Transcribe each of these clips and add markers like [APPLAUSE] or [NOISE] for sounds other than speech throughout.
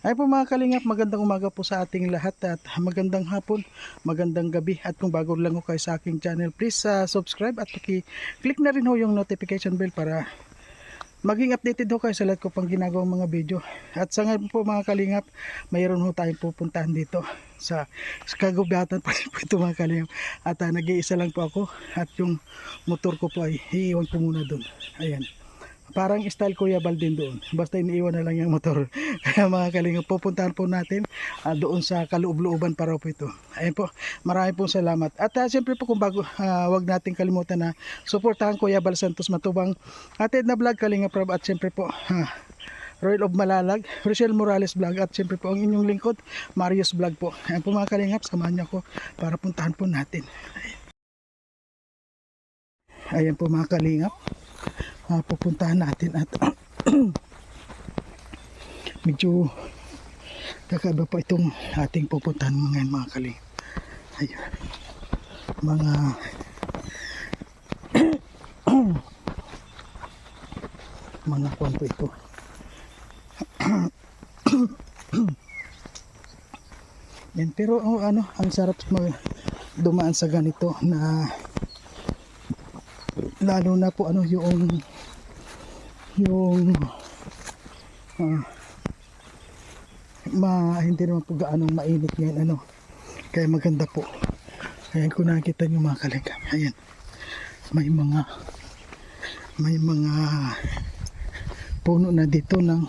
Ay po mga kalingap, magandang umaga po sa ating lahat at magandang hapon, magandang gabi at kung bago lang ho kayo sa aking channel, please uh, subscribe at paki-click na rin ho yung notification bell para maging updated ho kayo sa lahat ko pang ginagawang mga video. At sa ngayon po mga kalingap, mayroon ho tayong pupuntahan dito sa, sa kagubatan pa po ito mga kalingap. At uh, nag-iisa lang po ako at yung motor ko po ay iiwan ko muna doon. Ayan. Parang style Kuya Bal din doon. Basta iniiwan na lang yung motor. [LAUGHS] Kaya mga kalingap, pupuntahan po natin ah, doon sa kaloob-looban para po ito. Ayun po, marami po salamat. At uh, siyempre po kung bago, ah, wag nating kalimutan na suportahan Kuya Bal Santos Matubang atin na vlog Kalingap Rob at siyempre po ah, Royal of Malalag, Rochelle Morales Vlog at siyempre po ang inyong lingkod, Marius Vlog po. Ayan po mga kalingap, samahan niyo ako para puntahan po natin. Ayan po mga kalingap uh, pupuntahan natin at [CLEARS THROAT] medyo kakaba pa itong ating pupuntahan mga mga kaling [CLEARS THROAT] ayun mga mga kwan po ito. [CLEARS THROAT] Yan pero oh, ano ang sarap mag dumaan sa ganito na lalo na po ano yung yung ah, ma hindi naman po gaano mainit ngayon ano. Kaya maganda po. Ayan kung nakikita nyo mga kalinga ayan. May mga may mga puno na dito ng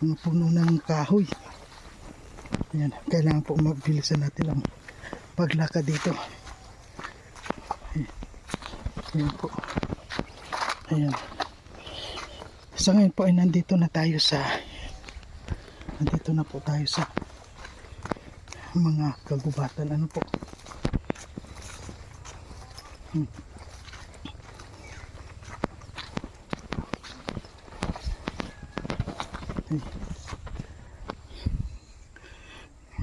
mga puno ng kahoy. Ayan kailangan po mabilisan natin ang paglakad dito. Ayan po. Ayan. Sa ngayon po ay nandito na tayo sa nandito na po tayo sa mga kagubatan. Ano po? Hmm.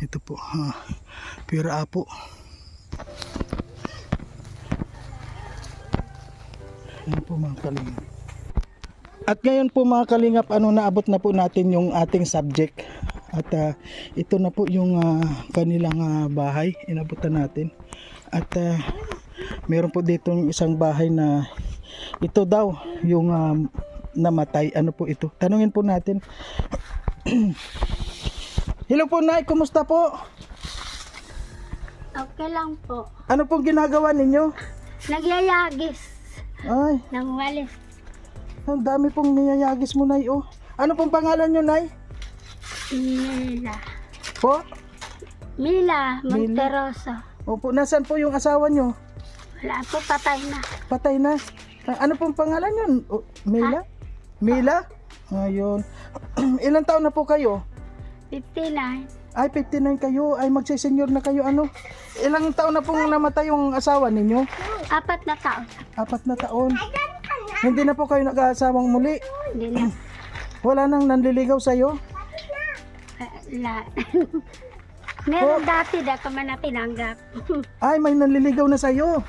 Ito po, ha, pira po. Po mga kalingap. At ngayon po mga kalingap, ano naabot na po natin yung ating subject. At ah, ito na po yung ah, kanilang ah, bahay, inabutan natin. At ah, meron po dito isang bahay na ito daw yung ah, namatay. Ano po ito? Tanungin po natin. [CLEARS THROAT] Hello po Nay, kumusta po? Okay lang po. Ano pong ginagawa ninyo? Nagyayagis Ay, ng walis. ang dami pong niyayagis mo Nay. Oh. Ano pong pangalan nyo Nay? Mila. Po? Mila Monteroso. Opo, nasan po yung asawa nyo? Wala po, patay na. Patay na. Ah, Ano pong pangalan yun? O, Mila? Mila? Ayun. [CLEARS THROAT] Ilan taon na po kayo? 59. Ay, 59 kayo. Ay, magsisenyor na kayo. Ano? Ilang taon na pong namatay yung asawa ninyo? Apat na taon. Apat na taon. Hindi na po kayo nag-aasawang muli. Hindi na. Wala nang nanliligaw sa'yo? Wala. Meron dati, da ka man na tinanggap. [LAUGHS] Ay, may nanliligaw na sa'yo.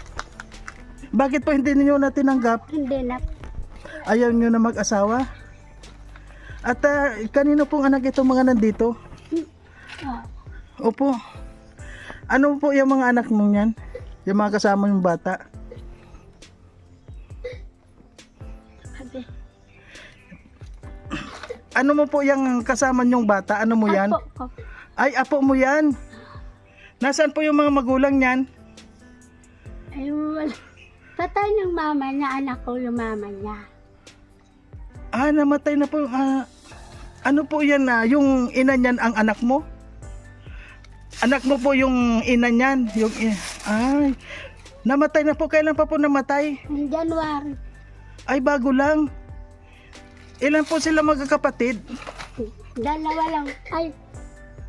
Bakit po hindi niyo na tinanggap? Hindi na. Ayaw nyo na mag-asawa? At ah, kanino pong anak itong mga nandito? Opo. Ano po yung mga anak mo yan? Yung mga kasama yung bata? Ano mo po yung kasama yung bata? Ano mo yan? Apo ko. Ay, apo mo yan. Nasaan po yung mga magulang niyan? Ay, wala. Patay ng mama niya, anak ko yung mama niya. Ah, namatay na po. Ah, ano po yan na? yung ina niyan ang anak mo? Anak mo po yung ina niyan. Yung, ay, namatay na po. Kailan pa po namatay? January. Ay, bago lang. Ilan po sila magkakapatid? Dalawa lang. Ay,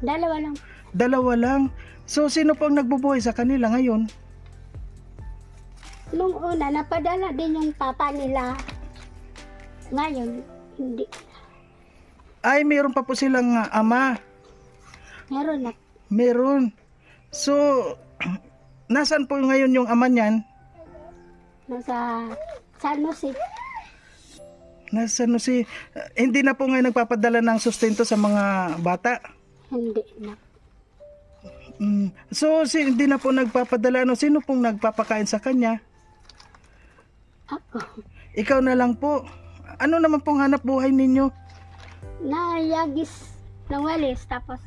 dalawa lang. Dalawa lang. So, sino po ang nagbubuhay sa kanila ngayon? Nung una, napadala din yung papa nila. Ngayon, hindi. Ay, meron pa po silang ama. Meron na. Meron. So, [CLEARS THROAT] nasan po ngayon yung ama niyan? Nasa San Jose. Nasa ano si, hindi na po ngayon nagpapadala ng sustento sa mga bata. Hindi na. Mm. So, si, hindi na po nagpapadala. Ano, sino pong nagpapakain sa kanya? Ako. Ikaw na lang po. Ano naman pong hanap buhay ninyo? Nayagis ng walis. Tapos,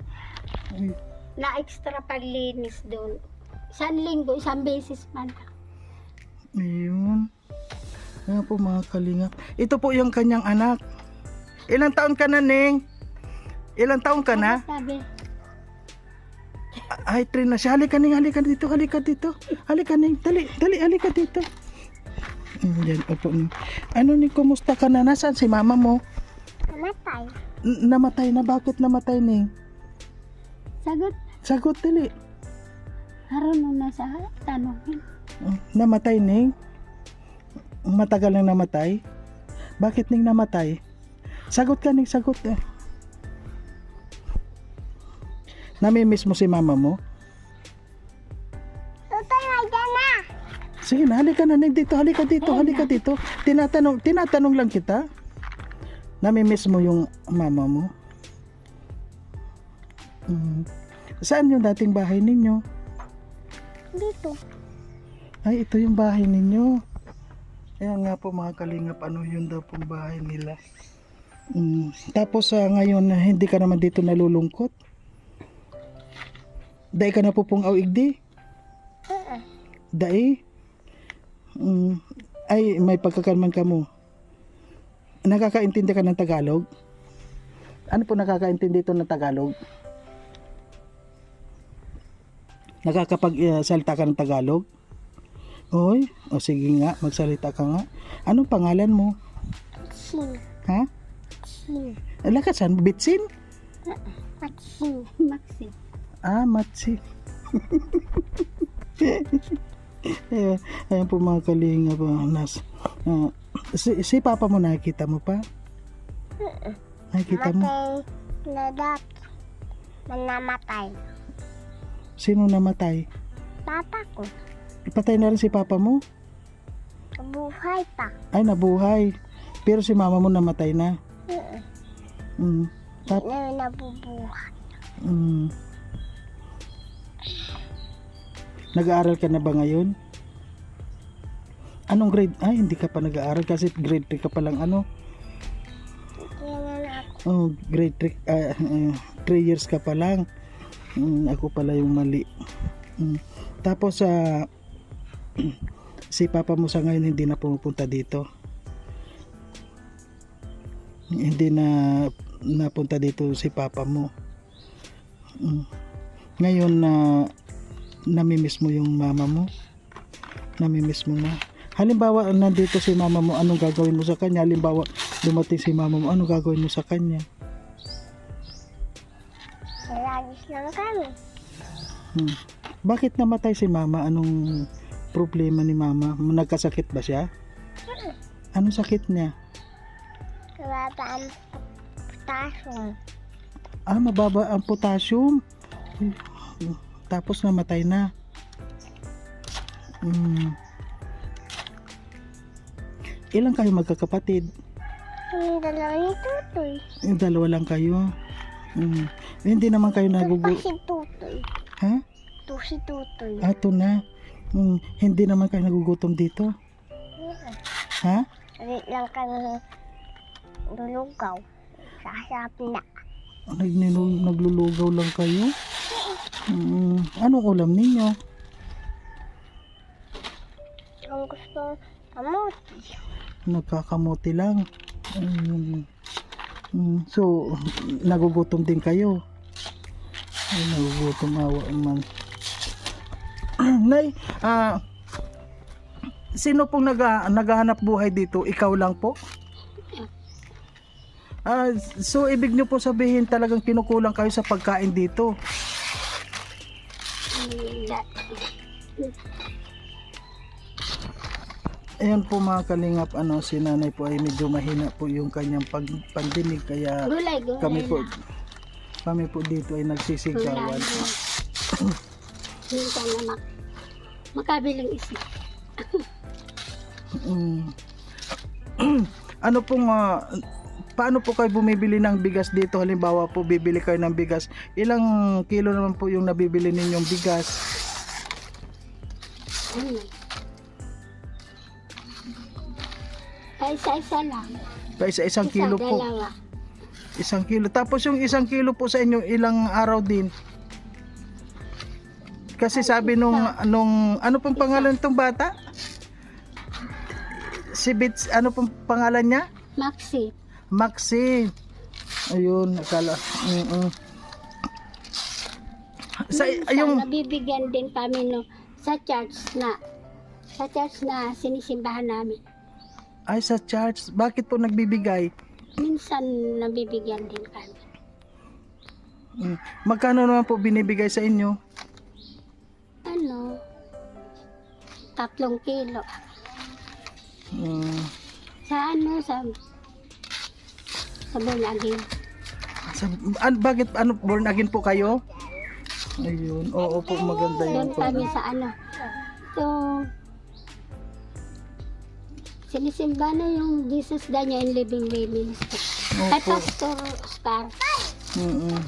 na extra paglinis doon. Isang linggo, isang beses man. Ayun. Ayan po mga kalingap. Ito po yung kanyang anak. Ilang taon ka na, Ning? Ilang taon ka na? Sabi, Ay, train na siya. Halika, Ning. Halika dito. Halika dito. Halika, Ning. Dali, dali. Halika dito. Mm, Yan, opo. Ano, Ning? Kumusta ka na? Nasaan si mama mo? namatay. N- namatay na. Bakit namatay, Ning? Sagot, Sagot, dali. harunong na sa tanongin. Mm, Namatay, Ning? Matagal na namatay? Bakit, Ning, namatay? Sagot ka, Ning. Sagot. Eh. Namimiss mo si mama mo? Sige na, halika na, Ning. Dito, halika dito, halika dito. Tinatanong, tinatanong lang kita. Namimiss mo yung mama mo? Mm. Saan yung dating bahay ninyo? Dito. Ay, ito yung bahay ninyo. Ayan nga po mga kalingap, ano yun daw pong bahay nila. Mm. Tapos sa ngayon, ah, hindi ka naman dito nalulungkot? Dahil ka na po pong awigdi? Dahil? Mm. Ay, may pagkakalman ka mo. Nakakaintindi ka ng Tagalog? Ano po nakakaintindi ito ng Tagalog? Nakakapagsalita ka ng Tagalog? Oy, o sige nga, magsalita ka nga. Anong pangalan mo? Sin. Ha? Sin. Lakasan, Bitsin? Maxim. Maxim. [LAUGHS] Ah, Matsi. [LAUGHS] Ayan, ayan po mga kalinga po. Nas, ah, si, si papa mo nakikita mo pa? Nakikita mo? na dati. Manamatay. Sino namatay? Papa ko. Patay na rin si papa mo? Buhay pa. Ay, nabuhay. Pero si mama mo namatay na. Mm. Tap, Na nabubuhay. mm. Nag-aaral ka na ba ngayon? Anong grade? Ay, hindi ka pa nag-aaral kasi grade 3 ka pa lang ano. Oh, grade 3 3 years ka pa lang. Mm, ako pala yung mali. Mm. Tapos sa [CLEARS THROAT] si papa mo sa ngayon hindi na pumupunta dito. Hindi na napunta dito si papa mo. Mm. Ngayon na namimiss mo yung mama mo. Namimiss mo na. Halimbawa, nandito si mama mo, anong gagawin mo sa kanya? Halimbawa, dumating si mama mo, anong gagawin mo sa kanya? Lagis lang kami. Hmm. Bakit namatay si mama? Anong problema ni mama? Nagkasakit ba siya? Anong sakit niya? Kababa ang putasyon. Ah, mababa ang potassium. Tapos namatay na. Hmm. Ilan kayo magkakapatid? Yung dalawa ni Tutoy. Yung dalawa lang kayo. Hmm. Hindi naman kayo Ito pa nagugu... si Tutoy. Ha? Ito si Tutoy. Ato na. Hmm. Hindi naman kayo nagugutom dito. Ha? Sabi lang kami lulugaw. Sasarap na. Nagninu- naglulugaw lang kayo? Mm, anong ulam ninyo? Kung gusto kamuti. Nagkakamuti lang. Ayun. Mm, so, nagugutom din kayo? Ay, nagugutom awa man. [CLEARS THROAT] Nay, ah, sino pong naga, naghahanap buhay dito? Ikaw lang po? Ah, so ibig niyo po sabihin talagang kinukulang kayo sa pagkain dito. Ayan po mga kalingap, ano, si nanay po ay medyo mahina po yung kanyang pag, pandinig kaya Gulay, gulay kami po na. kami po dito ay nagsisigawan. Minsan na mak makabiling isip. [LAUGHS] Mm. [CLEARS THROAT] ano pong ah, paano po kayo bumibili ng bigas dito halimbawa po bibili kayo ng bigas ilang kilo naman po yung nabibili ninyong bigas Ano? Ay, isa-isa lang. pa isa kilo po dalawa. isang kilo tapos yung isang kilo po sa inyo ilang araw din kasi sabi nung nung ano pong pangalan tong bata si Bits ano pong pangalan niya Maxi. Maxi. Ayun, akala. Mm Sa Minsan, yung nabibigyan din kami no, sa church na sa church na sinisimbahan namin. Ay sa church, bakit po nagbibigay? Minsan nabibigyan din kami. Mm. Magkano naman po binibigay sa inyo? Ano? Tatlong kilo. Mm. Sa ano? Sa sa Bunagin. Sa, an, bakit ano born again po kayo? Ayun, oo po maganda yun Doon po. kami sa ano. So, sinisimba na yung Jesus Daniel in Living Way Ministry. Opo. Pastor Oscar. Mm-mm.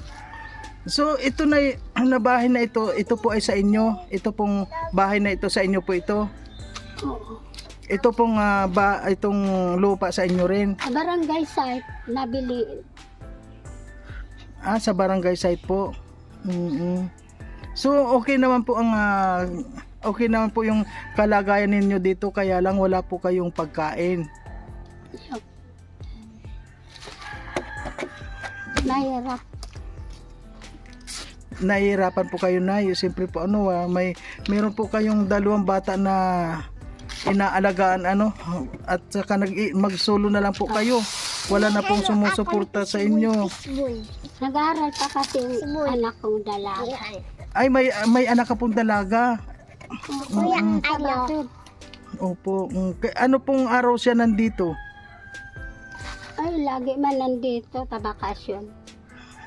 So ito na [CLEARS THROAT] na bahay na ito, ito po ay sa inyo. Ito pong bahay na ito sa inyo po ito. Oo. Ito pong ah, ba itong lupa sa inyo rin. Sa barangay site, nabili. Ah, sa barangay site po. mm So, okay naman po ang ah, okay naman po yung kalagayan ninyo dito kaya lang wala po kayong pagkain. Nahirap. Nahihirapan po kayo na, siyempre po ano, ah, may meron po kayong dalawang bata na inaalagaan ano at saka nag magsolo na lang po kayo. Wala na pong sumusuporta sa inyo. Nag-aaral pa kasi yung anak kong dalaga. Ay may may anak ka pong dalaga. Kuya, Mm-mm. ano? Opo. mm, Ano pong araw siya nandito? Ay, lagi man nandito, tabakasyon.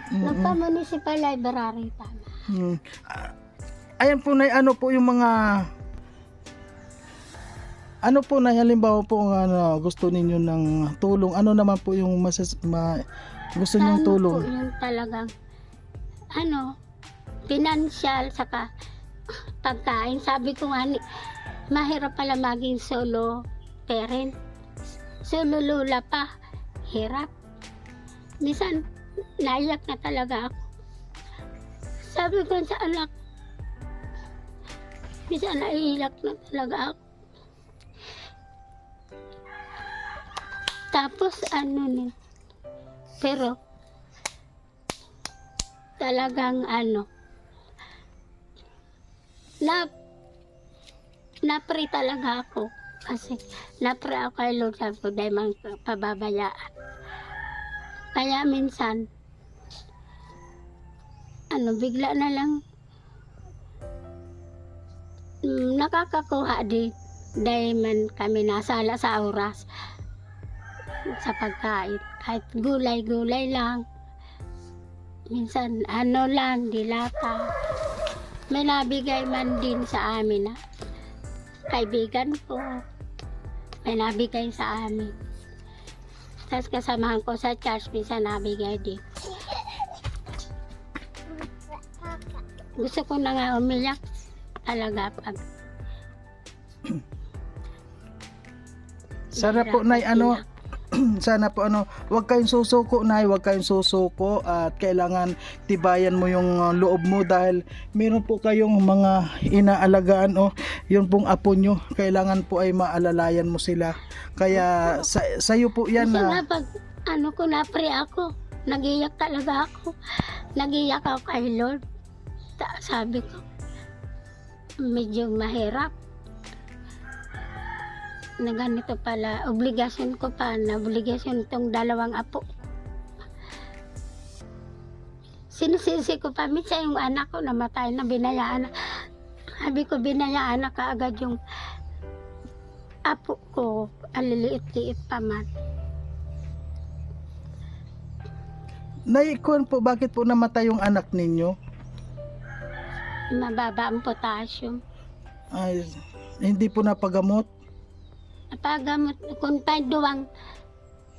Nagpa-municipal library. Hmm. Ah, Ayan po na ano po yung mga ano po na halimbawa po ang ano, gusto ninyo ng tulong ano naman po yung masas, ma, gusto ninyong Ano tulong po yung talagang, ano, financial, saka pagkain. Sabi ko nga, mahirap pala maging solo parent. Solo lula pa. Hirap. Minsan, naiyak na talaga ako. Sabi ko sa anak, minsan naiyak na talaga ako. Tapos ano ni, pero talagang ano, na, napre talaga ako. Kasi napre ako kay Lord sabi ko dahil mang pababayaan. Kaya minsan, ano, bigla na lang mm, nakakakuha din dahil man kami nasala sa oras sa pagkain. Kahit gulay-gulay lang. Minsan, ano lang, dilata. May nabigay man din sa amin na kaibigan ko. May nabigay sa amin. Tapos kasamahan ko sa church, minsan nabigay din. Gusto ko na nga umiyak talaga pag sana po nay ano [CLEARS THROAT] sana po ano wag kayong susuko nay wag kayong susuko at kailangan tibayan mo yung uh, loob mo dahil meron po kayong mga inaalagaan o yun pong apo nyo kailangan po ay maalalayan mo sila kaya sa sa'yo po yan na pag ano ko napre ako, nagiyak talaga ako. Nagiyak ako kay Lord. Ta- sabi ko, medyo mahirap. Na ganito pala, obligasyon ko pa, na obligasyon itong dalawang apo. Sinisisi ko pa, minsan yung anak ko namatay na binayaan na. Sabi ko, binayaan na kaagad yung apo ko, aliliit-liit pa man. nay kuwan po bakit po namatay yung anak ninyo mababa ang potassium. ay hindi po napagamot Napagamot, pa duwang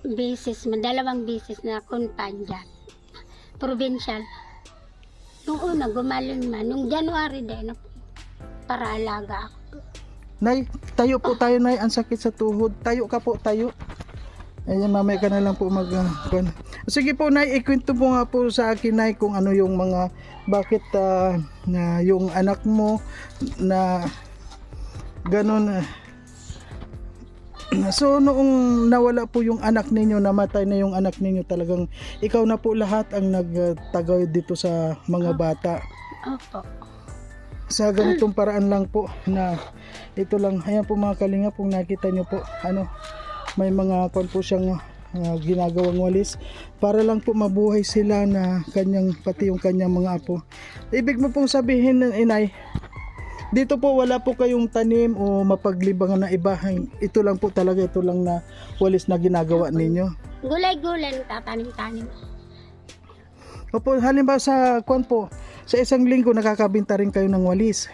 bisis, dalawang bisis na kunpan dyan. Provincial. Nung una, gumaling man. Nung January din, para alaga ako. Nay, tayo po tayo, Nay. Ang sakit sa tuhod. Tayo ka po, tayo. Ayan, mamaya ka na lang po mag... kuwan. Sige po, Nay, ikwento mo nga po sa akin, Nay, kung ano yung mga... Bakit ah, na yung anak mo na ganun... ah. [CLEARS THROAT] So noong nawala po yung anak ninyo, namatay na yung anak ninyo, talagang ikaw na po lahat ang nagtagay dito sa mga bata. Opo. sa ganitong paraan lang po na ito lang. Ayan po mga kalinga kung nakita nyo po ano may mga kon po siyang ah, ginagawang walis para lang po mabuhay sila na kanyang pati yung kanyang mga apo. Ibig mo pong sabihin inay dito po wala po kayong tanim o mapaglibangan na iba ito lang po talaga ito lang na walis na ginagawa ninyo Gulay-gulay tatanim-tanim. Opo, halimbawa sa kwan po, sa isang linggo nakakabinta rin kayo ng walis.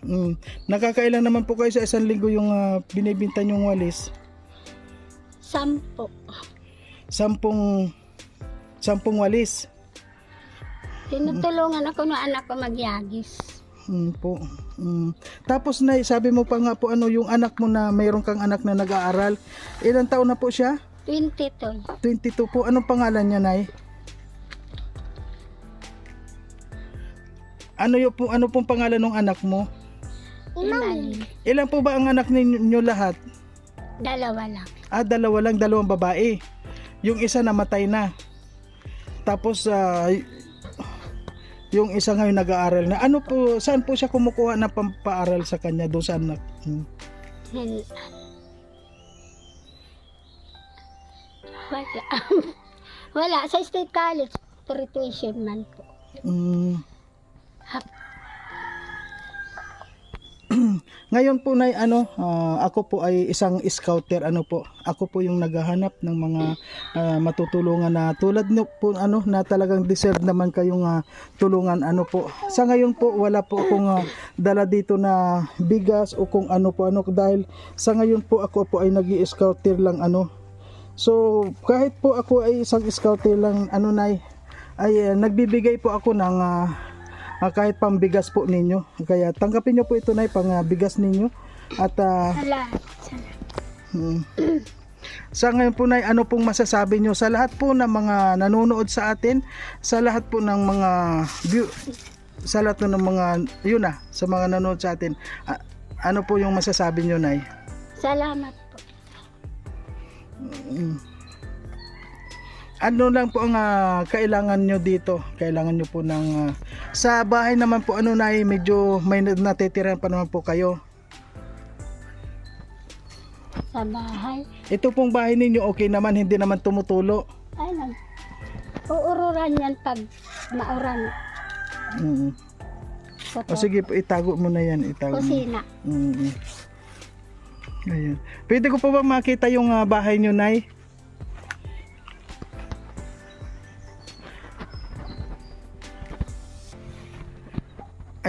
Mm. Nakakailan naman po kayo sa isang linggo yung ah, binibinta nyong walis? Sampo. Sampung, sampung walis. Tinutulungan ako ng anak ko magyagis. Mm, po. Mm. Tapos na sabi mo pa nga po ano yung anak mo na mayroon kang anak na nag-aaral. Ilang taon na po siya? 22. 22 po. Anong pangalan niya, Nay? Ano yung po ano pong pangalan ng anak mo? Imanin. Ilan po ba ang anak ninyo lahat? Dalawa lang. Ah, dalawa lang, dalawang babae. Yung isa namatay na. Tapos ah, yung isa ngayon nag-aaral na. Ano po, saan po siya kumukuha ng pampaaral sa kanya doon sa anak? Hmm. Wala. [LAUGHS] Wala. Sa State College, for tuition man po. Mm. [CLEARS THROAT] Ngayon po nay ano, ah, ako po ay isang scouter ano po. Ako po yung naghahanap ng mga ah, matutulungan na tulad nyo po ano na talagang deserve naman kayong ah, tulungan ano po. Sa ngayon po wala po akong ah, dala dito na bigas o kung ano po ano dahil sa ngayon po ako po ay nag-scouter lang ano. So kahit po ako ay isang scouter lang ano nay ay ah, nagbibigay po ako ng ah, ah, kahit pambigas po ninyo. Kaya tanggapin nyo po ito na pang ah, bigas ninyo. At Wala. Sana. hmm. sa ngayon po na ano pong masasabi nyo sa lahat po ng mga nanonood sa atin, sa lahat po ng mga view, sa lahat po ng mga yun na, sa mga nanonood sa atin. ah, ano po yung masasabi nyo Nay? Salamat po. Ano lang po ang ah, kailangan nyo dito? Kailangan nyo po ng ah, sa bahay naman po ano na medyo may natitira pa naman po kayo. Sa bahay. Ito pong bahay ninyo okay naman, hindi naman tumutulo. Ay, nag... Uururan yan pag mauran. Mm. Sa O sige po, itago mo na yan. Itago mo. kusina. Mm. Ayan. Pwede ko pa ba makita yung ah, bahay nyo, Nay?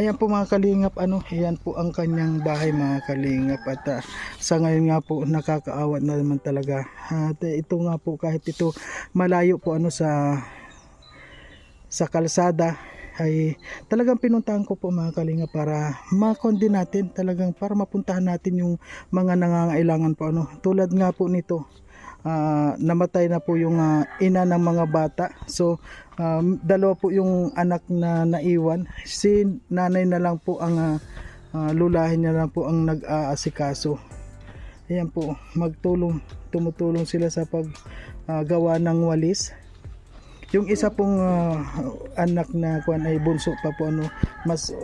Ayan po mga kalingap, ano, ayan po ang kanyang bahay mga kalingap at ah, sa ngayon nga po nakakaawa na naman talaga. At eh, ito nga po kahit ito malayo po ano sa sa kalsada ay talagang pinuntahan ko po mga kalinga para makondi natin talagang para mapuntahan natin yung mga nangangailangan po ano tulad nga po nito ah, namatay na po yung ah, ina ng mga bata. So um, dalawa po yung anak na naiwan. Si nanay na lang po ang ah, ah, lulahin niya lang po ang nag-aasikaso. Ayan po magtulong tumutulong sila sa paggawa ng walis. Yung isa pong ah, anak na kuan ay bunso pa po ano, mas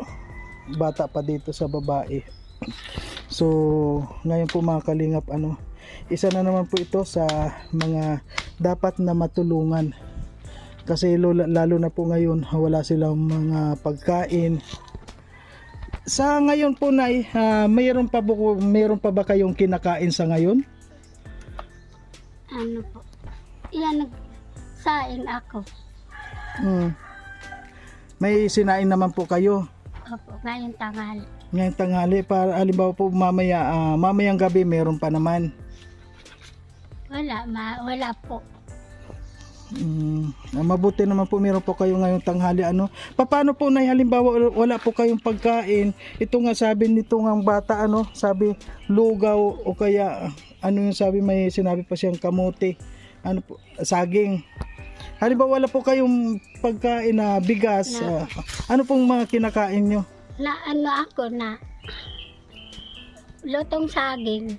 bata pa dito sa babae. So, ngayon po mga kalingap ano, isa na naman po ito sa mga dapat na matulungan. Kasi lalo, lalo na po ngayon wala silang mga pagkain. Sa ngayon po na mayroon pa po, mayroon pa ba kayong kinakain sa ngayon? Ano po. Yan, nagsaing ako. Hmm. May sinain naman po kayo. Opo, ngayon tangal. Ngayong tanghali para halimbawa po mamaya ah, mamayang gabi meron pa naman. Wala, ma, wala po. Mm, ah, mabuti naman po meron po kayo ngayong tanghali ano. Paano po na halimbawa wala po kayong pagkain? Ito nga sabi nito ng bata ano, sabi lugaw o kaya ano yung sabi may sinabi pa siyang kamote. Ano po, saging. Halimbawa wala po kayong pagkain na bigas. Na. ah, ano pong mga kinakain nyo? Na ano ako na lutong saging.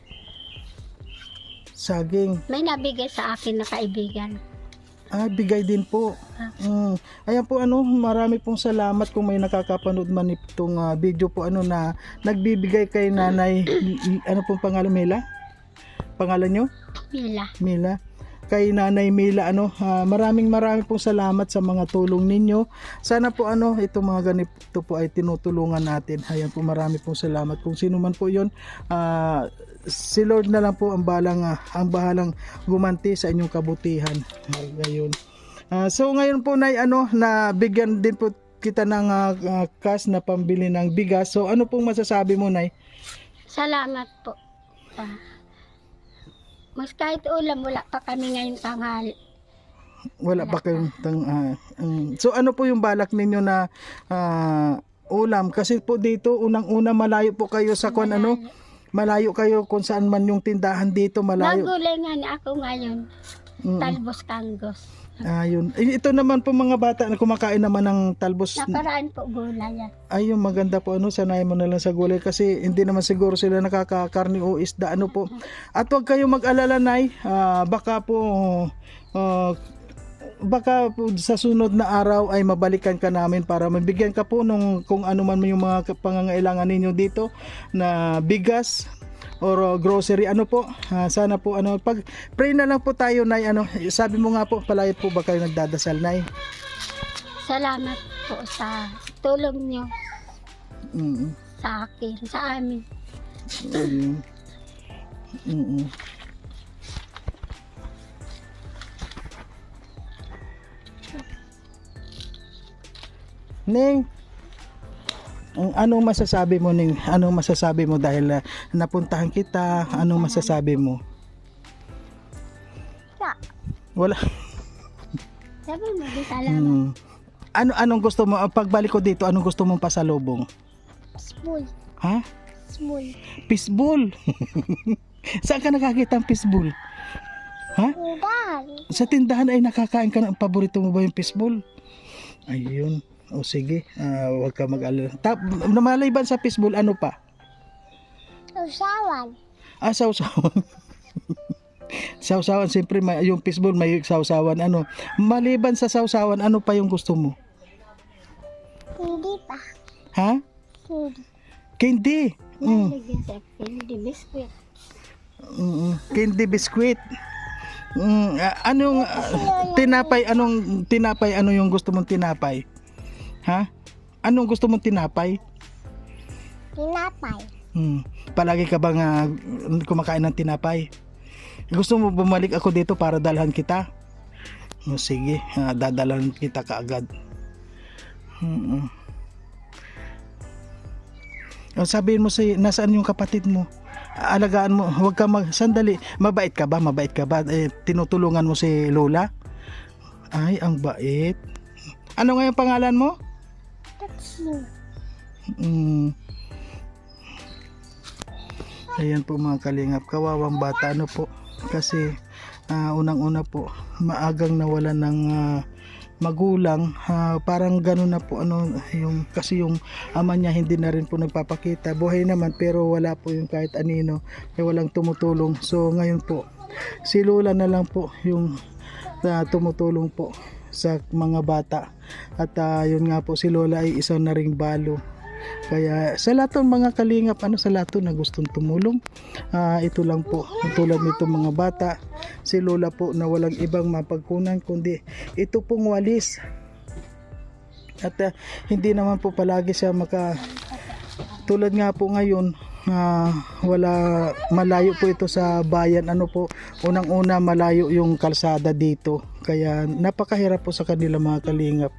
Saging. May nabigay sa akin na kaibigan. Ah, bigay din po. Ah. Mm. Ayan po ano, marami pong salamat kung may nakakapanood man itong ah, video po ano na nagbibigay kay Nanay ano pong pangalan Mila? Pangalan nyo? Mila. Mila. Kay Nanay Mila ano, ah, maraming maraming pong salamat sa mga tulong ninyo. Sana po ano, itong mga ganito po ay tinutulungan natin. Ayan po marami pong salamat. Kung sino man po 'yon, ah, si Lord na lang po ang balang ah, ang bahalang gumanti sa inyong kabutihan. Ay, Ngayon. Ah, so ngayon po nay ano na bigyan din po kita ng ah, ah, cash na pambili ng bigas. So ano pong masasabi mo nay? Salamat po. Ah. mas kahit ulam, wala pa kami ngayon tanghali. Wala pa kayong tang ah, mm. So ano po yung balak ninyo na ah, ulam kasi po dito unang-una malayo po kayo sa kwan ano malayo kayo kung saan man yung tindahan dito malayo. Nagulay nga ni ako ngayon. Mm. Talbos kanggos. Ayun. Eh, Ito naman po mga bata na kumakain naman ng talbos. Nakaraan po gulay yan. Ayun maganda po ano sanay mo na lang sa gulay kasi hindi naman siguro sila nakakakarni o isda ano po. At huwag kayo mag-alala nay, Ah, baka po ah, baka sa sunod na araw ay mabalikan ka namin para mabigyan ka po nung kung ano man yung mga pangangailangan ninyo dito na bigas or uh, grocery ano po Ah, sana po ano pag pray na lang po tayo nay ano sabi mo nga po palagi po ba kayo nagdadasal nay Salamat po sa tulong nyo mm sa akin, sa amin. Ayun. Mm-mm. Ning, anong masasabi mo Ning? Anong masasabi mo dahil ah, napuntahan kita? Anong masasabi mo? Wala. sabi mo, di salamat. Hmm. Ano anong gusto mo pagbalik ko dito? Anong gusto mong pasalubong? Small, Ha? small. Fishball. [LAUGHS] Saan ka nakakita ng fishball? Ha? Udal. Sa tindahan ay nakakain ka ng paborito mo ba yung fishball? Ayun. O sige, ah, huwag ka mag-alala. Tap, sa fishball, ano pa? Usawan. Ah, sausawan. [LAUGHS] sausawan, siyempre may, yung fishball may sausawan. Ano? Maliban sa sausawan, ano pa yung gusto mo? Hindi pa. Ha? Hindi. Candy. Mm. Hindi biskuit. Mm, candy biscuit. Mm, ah, anong ah, tinapay anong tinapay ano yung gusto mong tinapay? Ha? Anong gusto mong tinapay? Tinapay. Hmm. Palagi ka bang ah, kumakain ng tinapay? Gusto mo bumalik ako dito para dalhan kita? O, sige, ah, dadalhan kita kaagad. Mm. O, sabihin mo si nasaan yung kapatid mo? Alagaan mo, huwag ka mag sandali. Mabait ka ba? Mabait ka ba? Eh, tinutulungan mo si Lola? Ay, ang bait. Ano nga yung pangalan mo? Tatsi. Mm. Ayan po mga kalingap, kawawang bata ano po? Kasi ah, unang-una po maagang nawalan ng ah, magulang. Ah, parang ganun na po ano yung kasi yung ama niya hindi na rin po nagpapakita. Buhay naman pero wala po yung kahit anino eh, walang tumutulong. So ngayon po si Lola na lang po yung ah, tumutulong po sa mga bata. At ah, yun nga po si Lola ay isang na ring balo. Kaya sa lahat ng mga kalingap, ano sa lahat na gustong tumulong, ah, ito lang po, tulad nito mga bata, si Lola po na walang ibang mapagkunan kundi ito pong walis. At ah, hindi naman po palagi siya maka tulad nga po ngayon ah, wala malayo po ito sa bayan ano po unang-una malayo yung kalsada dito kaya napakahirap po sa kanila mga kalingap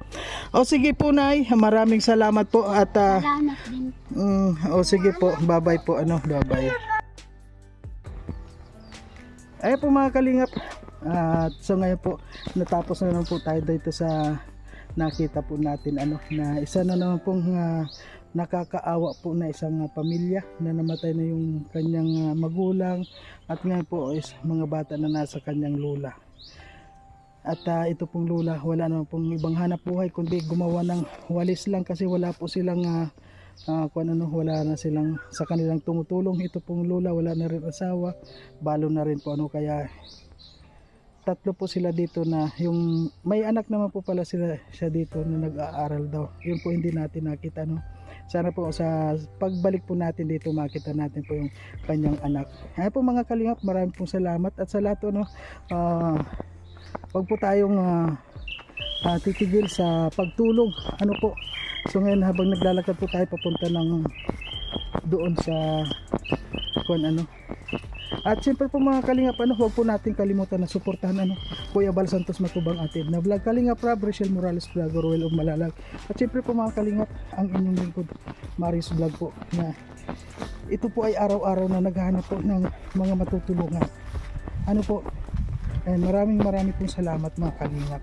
o sige po nay maraming salamat po at din. Mm, o sige po, bye-bye po ano, bye-bye. Ayan po mga kalingap. At so ngayon po natapos na naman po tayo dito sa nakita po natin ano na isa na naman pong ah, nakakaawa po na isang ah, pamilya na namatay na yung kanyang ah, magulang at ngayon po is mga bata na nasa kanyang lula. At ah, ito pong lula wala naman pong ibang hanap buhay kundi gumawa ng walis lang kasi wala po silang ah, ah, kung ano, wala na silang sa kanilang tumutulong. Ito pong lula wala na rin asawa balo na rin po ano kaya tatlo po sila dito na yung may anak naman po pala sila siya dito na nag-aaral daw. Yun po hindi natin nakita no sana po sa pagbalik po natin dito makita natin po yung kanyang anak. Ayan po mga kalingap maraming pong salamat. At sa lahat po no ah, wag po tayong ah, ah, titigil sa pagtulong ano po? So ngayon habang naglalakad po tayo papunta ng doon sa kung ano. At siyempre po mga kalingap ano huwag po natin kalimutan na suportahan ano Kuya Bal Santos Matubang atin na vlog. Kalingap Rob Rachel Morales Vlog Royal of Malalag. At siyempre po mga kalingap ang inyong lingkod Maris Vlog po na ito po ay araw-araw na naghahanap po ng mga matutulungan. Ano po and maraming maraming pong salamat mga kalingap